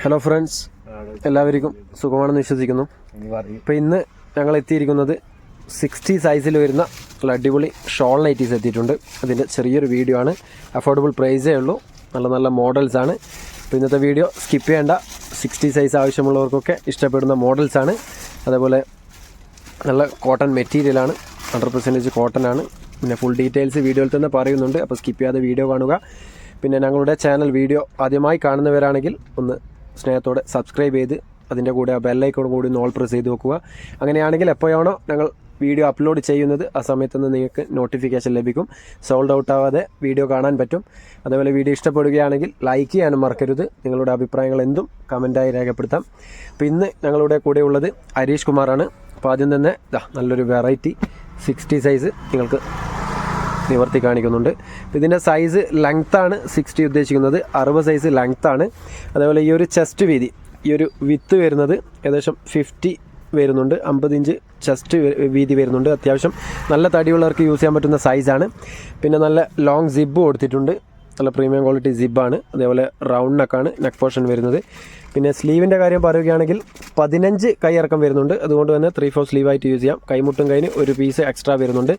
Hello friends എല്ലാവർക്കും സുഖമാണെന്ന് വിശ്വസിക്കുന്നു. അപ്പോൾ ഇന്ന് ഞങ്ങൾ എത്തിയിരിക്കുന്നത് സിക്സ്റ്റി സൈസിൽ വരുന്ന അടിപൊളി ഷോൾ നൈറ്റീസ് എത്തിയിട്ടുണ്ട്. അതിന്റെ ചെറിയൊരു വീഡിയോ ആണ്. അഫോർഡബിൾ പ്രൈസേ ഉള്ളൂ നല്ല നല്ല മോഡൽസ് ആണ്. അപ്പോൾ ഇന്നത്തെ വീഡിയോ സ്കിപ്പ് ചെയ്യേണ്ട സിക്സ്റ്റി സൈസ് ആവശ്യമുള്ളവർക്കൊക്കെ ഇഷ്ടപ്പെടുന്ന മോഡൽസ് ആണ്. അതേപോലെ നല്ല കോട്ടൺ മെറ്റീരിയലാണ് ഹൺഡ്രഡ് പെർസെന്റേജ് കോട്ടൺ ആണ്. പിന്നെ ഫുൾ ഡീറ്റെയിൽസ് വീഡിയോയിൽ തന്നെ പറയുന്നുണ്ട്. അപ്പോൾ സ്കിപ്പ് ചെയ്യാതെ വീഡിയോ കാണുക. പിന്നെ ഞങ്ങളുടെ ചാനൽ വീഡിയോ ആദ്യമായി കാണുന്നവരാണെങ്കിൽ ഒന്ന് സ്നേഹത്തോടെ സബ്സ്ക്രൈബ് ചെയ്ത് അതിന്റെ കൂടെ ആ ബെല്ലൈക്കോട് കൂടി ഒന്ന് ഓൾ പ്രസ് ചെയ്ത് നോക്കുക അങ്ങനെയാണെങ്കിൽ എപ്പോഴാണോ ഞങ്ങൾ വീഡിയോ അപ്ലോഡ് ചെയ്യുന്നത് ആ സമയത്ത് നിങ്ങൾക്ക് നോട്ടിഫിക്കേഷൻ ലഭിക്കും. സോൾഡ് ഔട്ട് ആവാതെ വീഡിയോ കാണാൻ പറ്റും. അതേപോലെ വീഡിയോ ഇഷ്ടപ്പെടുകയാണെങ്കിൽ ലൈക്ക് ചെയ്യാനും മറക്കരുത്. നിങ്ങളുടെ അഭിപ്രായങ്ങൾ എന്തും കമന്റായി രേഖപ്പെടുത്താം. അപ്പോൾ ഇന്ന് ഞങ്ങളുടെ കൂടെ ഉള്ളത് ഹരീഷ് കുമാറാണ്. അപ്പോൾ ആദ്യം തന്നെ നല്ലൊരു വെറൈറ്റി സിക്സ്റ്റി സൈസ് നിങ്ങൾക്ക് നിവർത്തി കാണിക്കുന്നുണ്ട്. ഇതിന്റെ സൈസ് ലെങ്ത്താണ് സിക്സ്റ്റി ഉദ്ദേശിക്കുന്നത്. അറുപത് സൈസ് ലെങ്ത്താണ് അതേപോലെ ഈ ഒരു ചെസ്റ്റ് വീതി ഈ ഒരു വിത്ത് വരുന്നത് ഏകദേശം ഫിഫ്റ്റി വരുന്നുണ്ട്. അമ്പത് ഇഞ്ച് ചെസ്റ്റ് വീതി വരുന്നുണ്ട്. അത്യാവശ്യം നല്ല തടിയുള്ളവർക്ക് യൂസ് ചെയ്യാൻ പറ്റുന്ന സൈസാണ് പിന്നെ നല്ല ലോങ് സിബ് കൊടുത്തിട്ടുണ്ട്. നല്ല പ്രീമിയം ക്വാളിറ്റി സിബാണ് അതേപോലെ റൗണ്ട് നെക്കാണ് നെക്ക് പോർഷൻ വരുന്നത്. പിന്നെ സ്ലീവിന്റെ കാര്യം പറയുകയാണെങ്കിൽ പതിനഞ്ച് കൈയിറക്കം വരുന്നുണ്ട്. അതുകൊണ്ട് തന്നെ ത്രീ ഫോർ സ്ലീവായിട്ട് യൂസ് ചെയ്യാം. കൈമുട്ടും കൈന് ഒരു പീസ് എക്സ്ട്രാ വരുന്നുണ്ട്.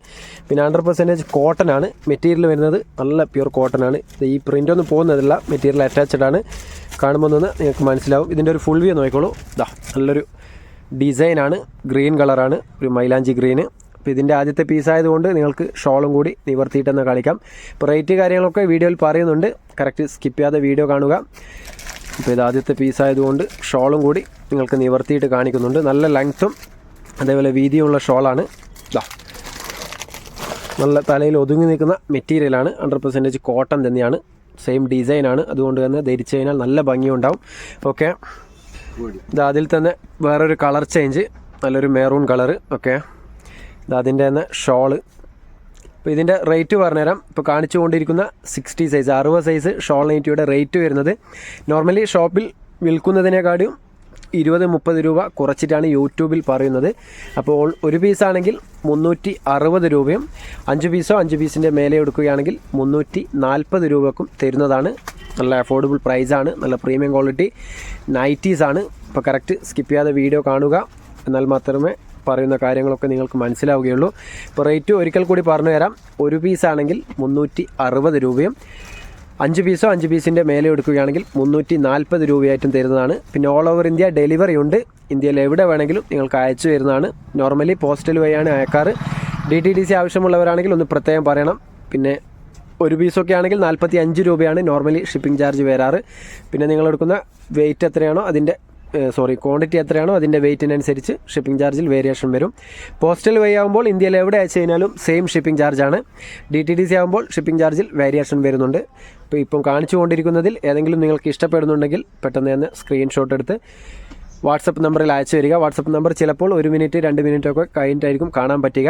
പിന്നെ ഹൺഡ്രഡ് പെർസെന്റേജ് കോട്ടൺ ആണ് മെറ്റീരിയൽ വരുന്നത്. നല്ല പ്യൂർ കോട്ടൺ ആണ്. ഈ പ്രിന്റ് ഒന്നും പോകുന്നതല്ല മെറ്റീരിയൽ അറ്റാച്ച്ഡ് ആണ്. കാണുമ്പോൾ നിന്ന് നിങ്ങൾക്ക് മനസ്സിലാവും. ഇതിന്റെ ഒരു ഫുൾ വ്യൂ നോക്കിക്കോളൂ. ഇതാ നല്ലൊരു ഡിസൈനാണ് ഗ്രീൻ കളറാണ് ഒരു മൈലാഞ്ചി ഗ്രീന് അപ്പോൾ ഇതിന്റെ ആദ്യത്തെ പീസായതുകൊണ്ട് നിങ്ങൾക്ക് ഷോളും കൂടി നിവർത്തിയിട്ടെന്ന് കളിക്കാം. ഇപ്പോൾ റേറ്റ് കാര്യങ്ങളൊക്കെ വീഡിയോയിൽ പറയുന്നുണ്ട്. കറക്റ്റ് സ്കിപ്പ് ചെയ്യാതെ വീഡിയോ കാണുക. അപ്പോൾ ഇത് ആദ്യത്തെ പീസായതുകൊണ്ട് ഷോളും കൂടി നിങ്ങൾക്ക് നിവർത്തിയിട്ട് കാണിക്കുന്നുണ്ട്. നല്ല ലെങ്ത്തും അതേപോലെ വീതിയുമുള്ള ഷോളാണ്. ഇതാ നല്ല തലയിൽ ഒതുങ്ങി നിൽക്കുന്ന മെറ്റീരിയലാണ് ഹൺഡ്രഡ് പെർസെന്റേജ് കോട്ടൺ തന്നെയാണ്. സെയിം ഡിസൈനാണ് അതുകൊണ്ട് തന്നെ ധരിച്ചു കഴിഞ്ഞാൽ നല്ല ഭംഗിയുണ്ടാവും. ഓക്കെ ഇത് അതിൽ തന്നെ വേറൊരു കളർ ചേഞ്ച് നല്ലൊരു മെറൂൺ കളറ് ഓക്കെ അതിന്റെ തന്നെ ഷോൾ. അപ്പോൾ ഇതിന്റെ റേറ്റ് പറഞ്ഞുതരാം. ഇപ്പോൾ കാണിച്ചുകൊണ്ടിരിക്കുന്ന സിക്സ്റ്റി സൈസ് അറുപത് സൈസ് ഷോൾ നൈറ്റിയുടെ റേറ്റ് വരുന്നത്. നോർമലി ഷോപ്പിൽ വിൽക്കുന്നതിനേക്കാളും ഇരുപത് മുപ്പത് രൂപ കുറച്ചിട്ടാണ് യൂട്യൂബിൽ പറയുന്നത്. അപ്പോൾ ഒരു പീസാണെങ്കിൽ മുന്നൂറ്റി അറുപത് രൂപയും അഞ്ച് പീസോ അഞ്ച് പീസിന്റെ മേലെ എടുക്കുകയാണെങ്കിൽ മുന്നൂറ്റി നാൽപ്പത് രൂപക്കും തരുന്നതാണ്. നല്ല അഫോർഡബിൾ പ്രൈസാണ് നല്ല പ്രീമിയം ക്വാളിറ്റി നൈറ്റീസ് ആണ്. അപ്പോൾ കറക്റ്റ് സ്കിപ്പ് ചെയ്യാതെ വീഡിയോ കാണുക. എന്നാൽ മാത്രമേ പറയുന്ന കാര്യങ്ങളൊക്കെ നിങ്ങൾക്ക് മനസ്സിലാവുകയുള്ളൂ. ഇപ്പോൾ റേറ്റ് ഒരിക്കൽ കൂടി പറഞ്ഞു തരാം. ഒരു പീസാണെങ്കിൽ മുന്നൂറ്റി അറുപത് രൂപയും അഞ്ച് പീസോ അഞ്ച് പീസിന്റെ മേലെ എടുക്കുകയാണെങ്കിൽ മുന്നൂറ്റി നാൽപ്പത് രൂപയായിട്ടും തരുന്നതാണ്. പിന്നെ ഓൾ ഓവർ ഇന്ത്യ ഡെലിവറി ഉണ്ട്. ഇന്ത്യയിൽ എവിടെ വേണമെങ്കിലും നിങ്ങൾക്ക് അയച്ചു തരുന്നതാണ്. നോർമലി പോസ്റ്റൽ വഴിയാണ് അയക്കാറ്. ഡി ടി ഡി സി ആവശ്യമുള്ളവരാണെങ്കിൽ ഒന്ന് പ്രത്യേകം പറയണം. പിന്നെ ഒരു പീസൊക്കെ ആണെങ്കിൽ നാൽപ്പത്തി അഞ്ച് രൂപയാണ് നോർമലി ഷിപ്പിംഗ് ചാർജ് വരാറ്. പിന്നെ നിങ്ങൾ എടുക്കുന്ന വെയിറ്റ് എത്രയാണോ അതിന്റെ സോറി ക്വാണ്ടിറ്റി എത്രയാണോ അതിന്റെ വെയിറ്റിനനുസരിച്ച് ഷിപ്പിംഗ് ചാർജിൽ വേരിയേഷൻ വരും. പോസ്റ്റൽ വേ ആകുമ്പോൾ ഇന്ത്യയിൽ എവിടെ അയച്ചു കഴിഞ്ഞാലും സെയിം ഷിപ്പിംഗ് ചാർജാണ് ഡി ടി ഡി സി ആകുമ്പോൾ ഷിപ്പിംഗ് ചാർജിൽ വേരിയേഷൻ വരുന്നുണ്ട്. ഇപ്പോൾ ഇപ്പം കാണിച്ചു കൊണ്ടിരിക്കുന്നതിൽ ഏതെങ്കിലും നിങ്ങൾക്ക് ഇഷ്ടപ്പെടുന്നുണ്ടെങ്കിൽ പെട്ടെന്ന് തന്നെ സ്ക്രീൻഷോട്ട് എടുത്ത് വാട്സപ്പ് നമ്പറിൽ അയച്ചു വരിക വാട്സപ്പ് നമ്പർ ചിലപ്പോൾ ഒരു മിനിറ്റ് രണ്ട് മിനിറ്റ് ഒക്കെ കഴിഞ്ഞിട്ടായിരിക്കും കാണാൻ പറ്റുക.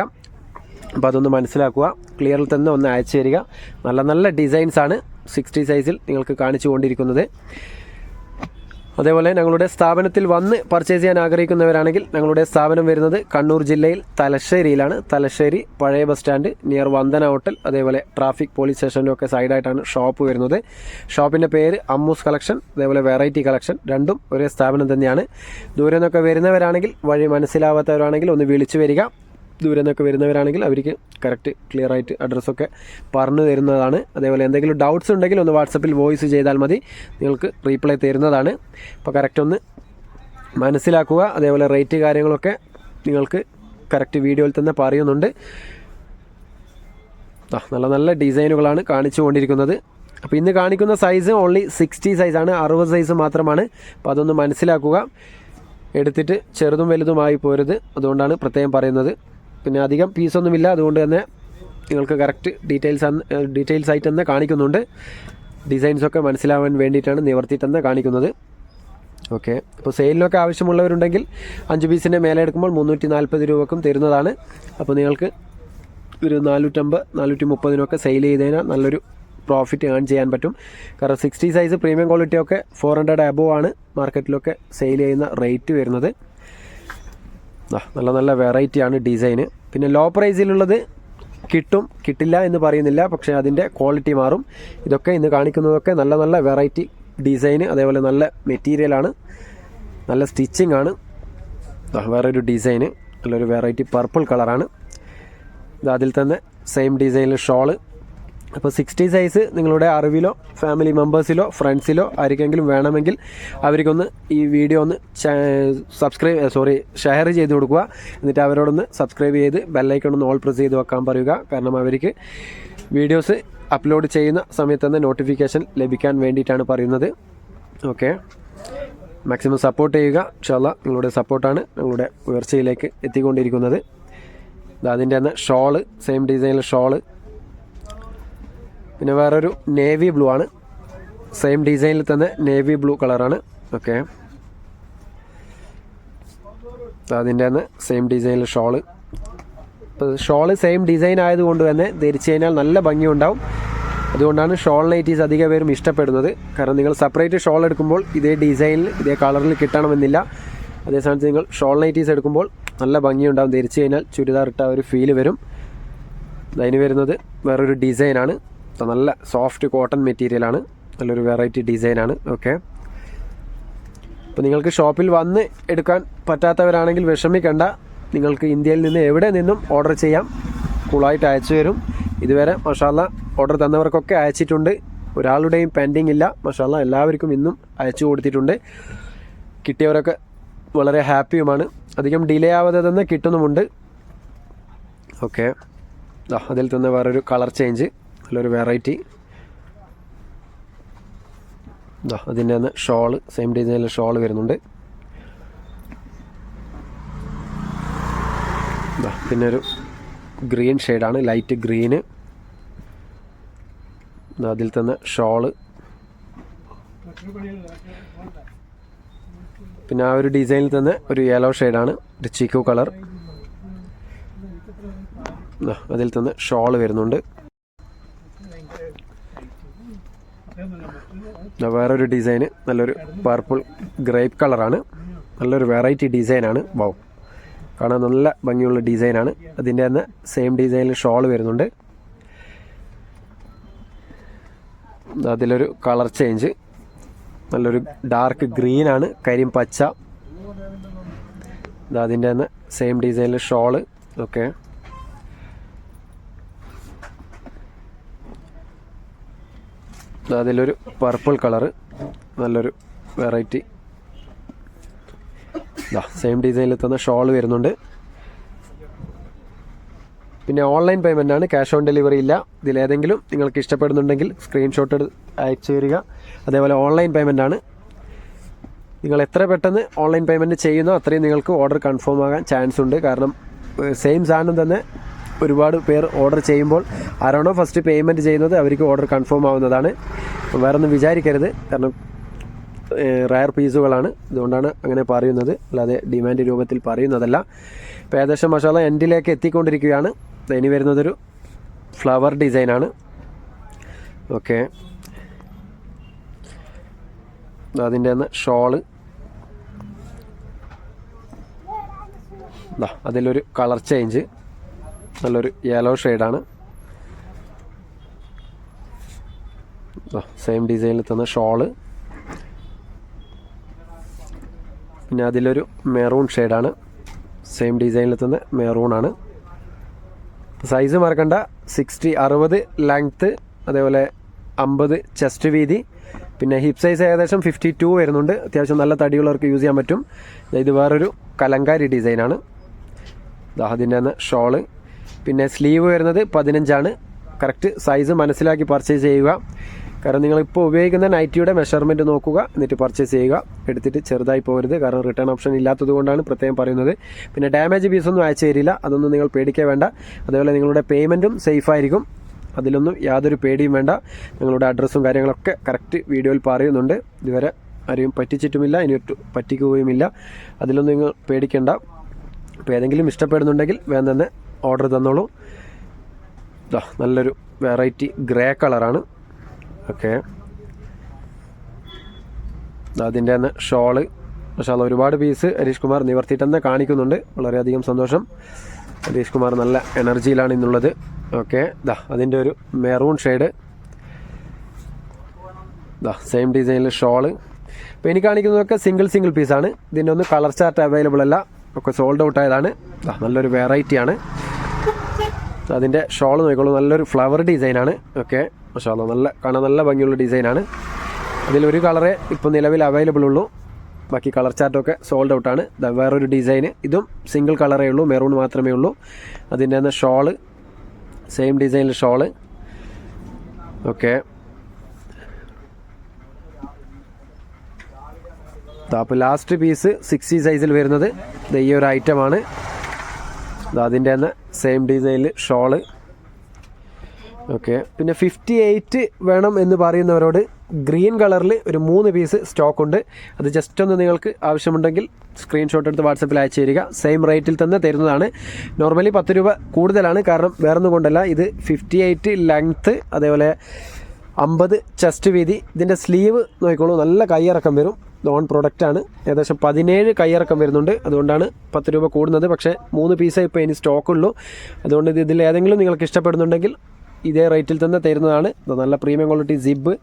അപ്പോൾ അതൊന്ന് മനസ്സിലാക്കുക. ക്ലിയറിൽ തന്നെ ഒന്ന് അയച്ചു തരിക. നല്ല നല്ല ഡിസൈൻസാണ് സിക്സ്റ്റി സൈസിൽ നിങ്ങൾക്ക് കാണിച്ചു കൊണ്ടിരിക്കുന്നത്. അതേപോലെ ഞങ്ങളുടെ സ്ഥാപനത്തിൽ വന്ന് പർച്ചേസ് ചെയ്യാൻ ആഗ്രഹിക്കുന്നവരാണെങ്കിൽ ഞങ്ങളുടെ സ്ഥാപനം വരുന്നത് കണ്ണൂർ ജില്ലയിൽ തലശ്ശേരിയിലാണ്. തലശ്ശേരി പഴയ bus stand near Vandana hotel അതേപോലെ ട്രാഫിക് പോലീസ് സ്റ്റേഷന്റെ ഒക്കെ സൈഡായിട്ടാണ് ഷോപ്പ് വരുന്നത്. ഷോപ്പിന്റെ പേര് അമ്മൂസ് കളക്ഷൻ അതേപോലെ വെറൈറ്റി കളക്ഷൻ രണ്ടും ഒരേ സ്ഥാപനം തന്നെയാണ്. ദൂരെ നിന്നൊക്കെ വരുന്നവരാണെങ്കിൽ വഴി മനസ്സിലാവാത്തവരാണെങ്കിൽ ഒന്ന് വിളിച്ചു വരിക. ദൂരെ നിന്നൊക്കെ വരുന്നവരാണെങ്കിൽ അവർക്ക് കറക്റ്റ് ക്ലിയർ ആയിട്ട് അഡ്രസ്സൊക്കെ പറഞ്ഞു തരുന്നതാണ്. അതേപോലെ എന്തെങ്കിലും ഡൗട്ട്സ് ഉണ്ടെങ്കിൽ ഒന്ന് വാട്സപ്പിൽ വോയിസ് ചെയ്താൽ മതി. നിങ്ങൾക്ക് റീപ്ലൈ തരുന്നതാണ്. അപ്പോൾ കറക്റ്റ് ഒന്ന് മനസ്സിലാക്കുക. അതേപോലെ റേറ്റ് കാര്യങ്ങളൊക്കെ നിങ്ങൾക്ക് കറക്റ്റ് വീഡിയോയിൽ തന്നെ പറയുന്നുണ്ട്. നല്ല നല്ല ഡിസൈനുകളാണ് കാണിച്ചു കൊണ്ടിരിക്കുന്നത്. അപ്പോൾ ഇന്ന് കാണിക്കുന്ന സൈസ് ഓൺലി സിക്സ്റ്റി സൈസാണ് അറുപത് സൈസ് മാത്രമാണ്. അപ്പോൾ അതൊന്ന് മനസ്സിലാക്കുക. എടുത്തിട്ട് ചെറുതും വലുതുമായി പോരുത്. അതുകൊണ്ടാണ് പ്രത്യേകം പറയുന്നത്. പിന്നെ അധികം ഫീസൊന്നുമില്ല അതുകൊണ്ട് തന്നെ നിങ്ങൾക്ക് കറക്റ്റ് ഡീറ്റെയിൽസ് ഡീറ്റെയിൽസ് ആയിട്ട് തന്നെ കാണിക്കുന്നുണ്ട്. ഡിസൈൻസൊക്കെ മനസ്സിലാവാൻ വേണ്ടിയിട്ടാണ് നിവർത്തിയിട്ട് തന്നെ കാണിക്കുന്നത്. ഓക്കെ അപ്പോൾ സെയിലിനൊക്കെ ആവശ്യമുള്ളവരുണ്ടെങ്കിൽ അഞ്ച് പീസിന്റെ മേലെ എടുക്കുമ്പോൾ മുന്നൂറ്റി നാൽപ്പത് രൂപക്കും തരുന്നതാണ്. അപ്പോൾ നിങ്ങൾക്ക് ഒരു നാനൂറ്റമ്പത് നാനൂറ്റി മുപ്പതിനൊക്കെ സെയിൽ ചെയ്ത് കഴിഞ്ഞാൽ നല്ലൊരു പ്രോഫിറ്റ് ഏൺ ചെയ്യാൻ പറ്റും. കാരണം സിക്സ്റ്റി സൈസ് പ്രീമിയം ക്വാളിറ്റി ഒക്കെ ഫോർ ഹൺഡ്രഡ് അബോവ് ആണ് മാർക്കറ്റിലൊക്കെ സെയിൽ ചെയ്യുന്ന റേറ്റ് വരുന്നത്. നല്ല നല്ല വെറൈറ്റിയാണ് ഡിസൈന് പിന്നെ ലോ പ്രൈസിലുള്ളത് കിട്ടും കിട്ടില്ല എന്ന് പറയുന്നില്ല പക്ഷേ അതിന്റെ ക്വാളിറ്റി മാറും. ഇതൊക്കെ ഇന്ന് കാണിക്കുന്നതൊക്കെ നല്ല നല്ല വെറൈറ്റി ഡിസൈന് അതേപോലെ നല്ല മെറ്റീരിയലാണ് നല്ല സ്റ്റിച്ചിങ് ആണ്. വേറൊരു ഡിസൈന് നല്ലൊരു വെറൈറ്റി പർപ്പിൾ കളറാണ് ഇത് അതിൽ തന്നെ സെയിം ഡിസൈനിൽ ഷോൾ അപ്പോൾ സിക്സ്റ്റി സൈസ് നിങ്ങളുടെ അറിവിലോ ഫാമിലി മെമ്പേഴ്സിലോ ഫ്രണ്ട്സിലോ ആർക്കെങ്കിലും വേണമെങ്കിൽ അവർക്കൊന്ന് ഈ വീഡിയോ ഒന്ന് സബ്സ്ക്രൈബ് സോറി ഷെയർ ചെയ്ത് കൊടുക്കുക. എന്നിട്ട് അവരോടൊന്ന് സബ്സ്ക്രൈബ് ചെയ്ത് ബെല്ലൈക്കൺ ഒന്ന് ഓൾ പ്രസ് ചെയ്ത് വെക്കാൻ പറയുക. കാരണം അവർക്ക് വീഡിയോസ് അപ്ലോഡ് ചെയ്യുന്ന സമയത്ത് തന്നെ നോട്ടിഫിക്കേഷൻ ലഭിക്കാൻ വേണ്ടിയിട്ടാണ് പറയുന്നത്. ഓക്കെ മാക്സിമം സപ്പോർട്ട് ചെയ്യുക. ഇൻഷാല്ല നിങ്ങളുടെ സപ്പോർട്ടാണ് നിങ്ങളുടെ ഉയർച്ചയിലേക്ക് എത്തിക്കൊണ്ടിരിക്കുന്നത്. അതിന്റെ തന്നെ ഷോൾ സെയിം ഡിസൈനിലെ ഷോൾ പിന്നെ വേറൊരു നേവി ബ്ലൂ ആണ്. സെയിം ഡിസൈനിൽ തന്നെ നേവി ബ്ലൂ കളറാണ് ഓക്കെ അതിന്റെ തന്നെ സെയിം ഡിസൈനിൽ ഷോൾ ഇപ്പോൾ ഷോൾ സെയിം ഡിസൈൻ ആയതുകൊണ്ട് തന്നെ ധരിച്ചു കഴിഞ്ഞാൽ നല്ല ഭംഗിയുണ്ടാവും. അതുകൊണ്ടാണ് ഷോൾ നൈറ്റീസ് അധിക പേരും ഇഷ്ടപ്പെടുന്നത്. കാരണം നിങ്ങൾ സെപ്പറേറ്റ് ഷോൾ എടുക്കുമ്പോൾ ഇതേ ഡിസൈനിൽ ഇതേ കളറിൽ കിട്ടണമെന്നില്ല. അതേ സമയത്ത് നിങ്ങൾ ഷോൾ നൈറ്റീസ് എടുക്കുമ്പോൾ നല്ല ഭംഗിയുണ്ടാവും. ധരിച്ചു കഴിഞ്ഞാൽ ചുരിദാർ ഇട്ട ഒരു ഫീൽ വരും. അതിന് വരുന്നത് വേറൊരു ഡിസൈനാണ് നല്ല സോഫ്റ്റ് കോട്ടൺ മെറ്റീരിയലാണ് നല്ലൊരു വെറൈറ്റി ഡിസൈനാണ് ഓക്കെ അപ്പോൾ നിങ്ങൾക്ക് ഷോപ്പിൽ വന്ന് എടുക്കാൻ പറ്റാത്തവരാണെങ്കിൽ വിഷമിക്കണ്ട. നിങ്ങൾക്ക് ഇന്ത്യയിൽ നിന്ന് എവിടെ നിന്നും ഓർഡർ ചെയ്യാം? കൂളായിട്ട് അയച്ചു തരും. ഇതുവരെ മഷാല ഓർഡർ തന്നവർക്കൊക്കെ അയച്ചിട്ടുണ്ട്. ഒരാളുടെയും പെൻഡിങ് ഇല്ല. മഷാല എല്ലാവർക്കും ഇന്നും അയച്ചു കൊടുത്തിട്ടുണ്ട്. കിട്ടിയവരൊക്കെ വളരെ ഹാപ്പിയുമാണ് അധികം ഡിലേ ആവാതെ തന്നെ കിട്ടുന്നുമുണ്ട്. ഓക്കെ അതിൽ തന്നെ വേറൊരു കളർ ചേഞ്ച് നല്ലൊരു വെറൈറ്റി അതിന്റെ അന്ന് ഷോൾ സെയിം ഡിസൈനിൽ ഷോൾ വരുന്നുണ്ട്. പിന്നെ ഒരു ഗ്രീൻ ഷെയ്ഡാണ് ലൈറ്റ് ഗ്രീന് അതിൽ തന്നെ ഷോൾ പിന്നെ ആ ഒരു ഡിസൈനിൽ തന്നെ ഒരു യെല്ലോ ഷെയ്ഡാണ് ഒരു ചിക്കു കളർ അതിൽ തന്നെ ഷോൾ വരുന്നുണ്ട് ദാ, വേറൊരു ഡിസൈന്. നല്ലൊരു പർപ്പിൾ ഗ്രേപ്പ് കളറാണ് നല്ലൊരു വെറൈറ്റി ഡിസൈനാണ് വൗ കാണാൻ നല്ല ഭംഗിയുള്ള ഡിസൈനാണ് അതിന്റെ തന്നെ സെയിം ഡിസൈനിൽ ഷോൾ വരുന്നുണ്ട്. അതിലൊരു കളർ ചേഞ്ച് നല്ലൊരു ഡാർക്ക് ഗ്രീനാണ് കരിം പച്ച. അതിന്റെ തന്നെ സെയിം ഡിസൈനിൽ ഷോൾ ഓക്കെ. അതിലൊരു പർപ്പിൾ കളറ് നല്ലൊരു വെറൈറ്റി ഇതാ സെയിം ഡിസൈനിൽ തന്നെ ഷോൾ വരുന്നുണ്ട്. പിന്നെ ഓൺലൈൻ പേയ്മെന്റ് ആണ് ക്യാഷ് ഓൺ ഡെലിവറി ഇല്ല. ഇതിലേതെങ്കിലും നിങ്ങൾക്ക് ഇഷ്ടപ്പെടുന്നുണ്ടെങ്കിൽ സ്ക്രീൻഷോട്ട് അയച്ചു തരിക. അതേപോലെ ഓൺലൈൻ പേയ്മെന്റ് ആണ്. നിങ്ങൾ എത്ര പെട്ടെന്ന് ഓൺലൈൻ പേയ്മെന്റ് ചെയ്യുന്നോ അത്രയും നിങ്ങൾക്ക് ഓർഡർ കൺഫേം ആകാൻ ചാൻസ് ഉണ്ട്. കാരണം സെയിം സാധനം തന്നെ ഒരുപാട് പേർ ഓർഡർ ചെയ്യുമ്പോൾ ആരാണോ ഫസ്റ്റ് പേയ്മെന്റ് ചെയ്യുന്നത് അവർക്ക് ഓർഡർ കൺഫേം ആവുന്നതാണ്. വേറെ ഒന്നും വിചാരിക്കരുത്. കാരണം റയർ പീസുകളാണ് ഇതുകൊണ്ടാണ് അങ്ങനെ പറയുന്നത്. അല്ലാതെ ഡിമാൻഡ് രൂപത്തിൽ പറയുന്നതല്ല. ഇപ്പോൾ ഏകദേശം മസാല എൻഡിലേക്ക് എത്തിക്കൊണ്ടിരിക്കുകയാണ്. ഇനി വരുന്നതൊരു ഫ്ലവർ ഡിസൈനാണ് ഓക്കെ. അതിന്റെ തന്നെ ഷോൾ അതിലൊരു കളർ ചേഞ്ച് നല്ലൊരു യെല്ലോ ഷെയ്ഡാണ് സെയിം ഡിസൈനിൽ തന്ന ഷോൾ പിന്നെ അതിലൊരു മെറൂൺ ഷെയ്ഡാണ് സെയിം ഡിസൈനിൽ തന്ന മെറൂൺ ആണ്. സൈസ് മറക്കണ്ട. സിക്സ്റ്റി അറുപത് ലെങ്ത്ത് അതേപോലെ അമ്പത് ചെസ്റ്റ് വീതി. പിന്നെ ഹിപ്പ് സൈസ് ഏകദേശം ഫിഫ്റ്റി ടു വരുന്നുണ്ട്. അത്യാവശ്യം നല്ല തടിയുള്ളവർക്ക് യൂസ് ചെയ്യാൻ പറ്റും. ഇത് വേറൊരു കലങ്കാരി ഡിസൈനാണ് അതിന്റെ ഷോൾ പിന്നെ സ്ലീവ് വരുന്നത് പതിനഞ്ചാണ്. കറക്റ്റ് സൈസ് മനസ്സിലാക്കി പർച്ചേസ് ചെയ്യുക. കാരണം നിങ്ങൾ ഇപ്പോൾ ഉപയോഗിക്കുന്ന നൈറ്റിയുടെ മെഷർമെന്റ് നോക്കുക എന്നിട്ട് പർച്ചേസ് ചെയ്യുക. എടുത്തിട്ട് ചെറുതായി പോകരുത്. കാരണം റിട്ടേൺ ഓപ്ഷൻ ഇല്ലാത്തത് കൊണ്ടാണ് പ്രത്യേകം പറയുന്നത്. പിന്നെ ഡാമേജ് പീസൊന്നും അയച്ചു തരില്ല. അതൊന്നും നിങ്ങൾ പേടിക്കേ വേണ്ട. അതേപോലെ നിങ്ങളുടെ പേയ്മെന്റും സേഫ് ആയിരിക്കും. അതിലൊന്നും യാതൊരു പേടിയും വേണ്ട. നിങ്ങളുടെ അഡ്രസ്സും കാര്യങ്ങളൊക്കെ കറക്റ്റ് വീഡിയോയിൽ പറയുന്നുണ്ട്. ഇതുവരെ ആരെയും പറ്റിച്ചിട്ടുമില്ല. ഇനി പറ്റിക്കുകയുമില്ല. അതിലൊന്നും നിങ്ങൾ പേടിക്കേണ്ട. അപ്പോൾ ഏതെങ്കിലും ഇഷ്ടപ്പെടുന്നുണ്ടെങ്കിൽ വേഗം തന്നെ ഓർഡർ തന്നോളൂ. ഇതാ നല്ലൊരു വെറൈറ്റി ഗ്രേ കളറാണ് ഓക്കെ അതിന്റെ തന്നെ ഷോൾ പക്ഷേ അത് ഒരുപാട് പീസ് ഹരീഷ് കുമാർ നിവർത്തിയിട്ട് തന്നെ കാണിക്കുന്നുണ്ട്. വളരെയധികം സന്തോഷം. ഹരീഷ് കുമാർ നല്ല എനർജിയിലാണ് ഇന്നുള്ളത്. ഓക്കെ ദാ അതിന്റെ ഒരു മെറൂൺ ഷെയ്ഡ് ദാ സെയിം ഡിസൈനിൽ ഷോൾ അപ്പോൾ ഇനി കാണിക്കുന്നതൊക്കെ സിംഗിൾ സിംഗിൾ പീസാണ് ഇതിന്റെ ഒന്ന് കളർ ചാർട്ട് അവൈലബിൾ അല്ല. ഒക്കെ സോൾഡ് ഔട്ട് ആയതാണ്. ദാ നല്ലൊരു വെറൈറ്റിയാണ് അതിന്റെ ഷോൾ നോക്കിക്കോളൂ. നല്ലൊരു ഫ്ലവർ ഡിസൈനാണ് ഓക്കെ. പക്ഷേ നല്ല കാണാൻ നല്ല ഭംഗിയുള്ള ഡിസൈനാണ് അതിലൊരു കളറേ ഇപ്പോൾ നിലവിൽ അവൈലബിൾ ഉള്ളൂ. ബാക്കി കളർ ചാർട്ടൊക്കെ സോൾഡ് ഔട്ടാണ് വേറൊരു ഡിസൈന് ഇതും സിംഗിൾ കളറേ ഉള്ളൂ മെറൂൺ മാത്രമേ ഉള്ളൂ. അതിന്റെ തന്നെ ഷോൾ സെയിം ഡിസൈനിൽ ഷോൾ. ഓക്കെ. അപ്പോൾ ലാസ്റ്റ് പീസ് സിക്സ്റ്റി സൈസിൽ വരുന്നത്. ഈ ഒരു ഐറ്റമാണ് അതിന്റെ തന്നെ സെയിം ഡിസൈനിൽ ഷോൾ ഓക്കെ പിന്നെ ഫിഫ്റ്റി എയ്റ്റ് വേണം എന്ന് പറയുന്നവരോട് ഗ്രീൻ കളറിൽ ഒരു മൂന്ന് പീസ് സ്റ്റോക്ക് ഉണ്ട്. അത് ജസ്റ്റ് ഒന്ന് നിങ്ങൾക്ക് ആവശ്യമുണ്ടെങ്കിൽ സ്ക്രീൻഷോട്ട് എടുത്ത് വാട്സപ്പിൽ അയച്ചു തരിക. സെയിം റേറ്റിൽ തന്നെ തരുന്നതാണ്. നോർമലി പത്ത് രൂപ കൂടുതലാണ്. കാരണം വേറൊന്നും കൊണ്ടല്ല. ഇത് ഫിഫ്റ്റി എയ്റ്റ് ലെങ്ത്ത് അതേപോലെ അമ്പത് ചെസ്റ്റ് വീതി. ഇതിന്റെ സ്ലീവ് നോക്കിക്കോളൂ. നല്ല കൈയിറക്കം വരും. ഓൺ പ്രൊഡക്റ്റാണ് ഏകദേശം പതിനേഴ് കൈയിറക്കം വരുന്നുണ്ട്. അതുകൊണ്ടാണ് പത്ത് രൂപ കൂടുന്നത്. പക്ഷേ മൂന്ന് പീസേ ഇപ്പോൾ ഇനി സ്റ്റോക്ക് ഉള്ളൂ. അതുകൊണ്ട് ഇത് ഇതിൽ ഏതെങ്കിലും നിങ്ങൾക്ക് ഇഷ്ടപ്പെടുന്നുണ്ടെങ്കിൽ ഇതേ റേറ്റിൽ തന്നെ തരുന്നതാണ്. ഇത് നല്ല പ്രീമിയം ക്വാളിറ്റി ജിബ്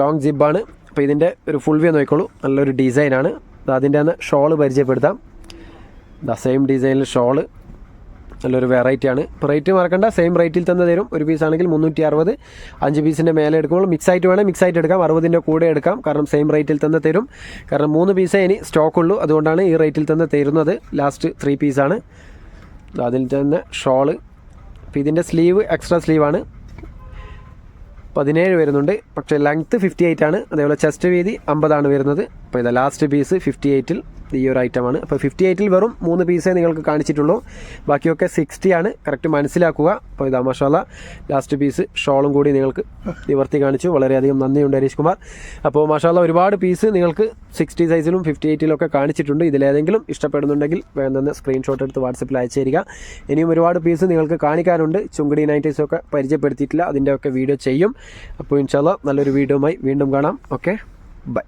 ലോങ് ജിബാണ് അപ്പോൾ ഇതിന്റെ ഒരു ഫുൾ വ്യൂ നോക്കിക്കോളൂ. നല്ലൊരു ഡിസൈനാണ് അതിന്റെ തന്നെ ഷോൾ പരിചയപ്പെടുത്താം. ദ സെയിം ഡിസൈനിൽ ഷോൾ നല്ലൊരു വെറൈറ്റിയാണ് റേറ്റ് മറക്കണ്ട. സെയിം റേറ്റിൽ തന്നെ തരും. ഒരു പീസ് ആണെങ്കിൽ മുന്നൂറ്റി അറുപത് അഞ്ച് പീസിന്റെ മേലെ എടുക്കുമ്പോൾ മിക്സ് ആയിട്ട് വേണേൽ മിക്സ് ആയിട്ട് എടുക്കാം. അറുപതിന്റെ കൂടെ എടുക്കാം. കാരണം സെയിം റേറ്റിൽ തന്നെ തരും. കാരണം മൂന്ന് പീസേ ഇനി സ്റ്റോക്ക് ഉള്ളൂ. അതുകൊണ്ടാണ് ഈ റേറ്റിൽ തന്നെ തരുന്നത്. ലാസ്റ്റ് ത്രീ പീസാണ് അതിൽ തന്നെ ഷോൾ അപ്പോൾ ഇതിന്റെ സ്ലീവ് എക്സ്ട്രാ സ്ലീവാണ് പതിനേഴ് വരുന്നുണ്ട്. പക്ഷേ ലെങ്ത്ത് ഫിഫ്റ്റി എയ്റ്റ് ആണ്. അതേപോലെ ചെസ്റ്റ് വീതി അമ്പതാണ് വരുന്നത്. അപ്പോൾ ഇതാ ലാസ്റ്റ് പീസ് ഫിഫ്റ്റി എയ്റ്റിൽ ഈ ഒരു ആണ്. അപ്പോൾ ഫിഫ്റ്റി എയ്റ്റിൽ വെറും മൂന്ന് പീസേ നിങ്ങൾക്ക് കാണിച്ചിട്ടുള്ളൂ. ബാക്കിയൊക്കെ സിക്സ്റ്റി ആണ്. കറക്റ്റ് മനസ്സിലാക്കുക. അപ്പോൾ ഇതാ മഷാല ലാസ്റ്റ് പീസ് ഷോളും കൂടി നിങ്ങൾക്ക് നിവർത്തി കാണിച്ചു. വളരെയധികം നന്ദിയുണ്ട് ഹരീഷ് കുമാർ. അപ്പോൾ മഷാല ഒരുപാട് പീസ് നിങ്ങൾക്ക് സിക്സ്റ്റി സൈസിലും ഫിഫ്റ്റി എയ്റ്റിലും ഒക്കെ കാണിച്ചിട്ടുണ്ട്. ഇതിലേതെങ്കിലും ഇഷ്ടപ്പെടുന്നുണ്ടെങ്കിൽ വേണ്ടെന്ന് സ്ക്രീൻഷോട്ട് എടുത്ത് വാട്സപ്പിൽ അയച്ചു തരിക ഇനിയും ഒരുപാട് പീസ് നിങ്ങൾക്ക് കാണിക്കാനുണ്ട്. ചുങ്കടി നൈറ്റീസൊക്കെ പരിചയപ്പെടുത്തിയിട്ടില്ല. അതിന്റെയൊക്കെ വീഡിയോ ചെയ്യും. അപ്പോൾ ഇൻഷാല്ല നല്ലൊരു വീഡിയോയുമായി വീണ്ടും കാണാം. Okay bye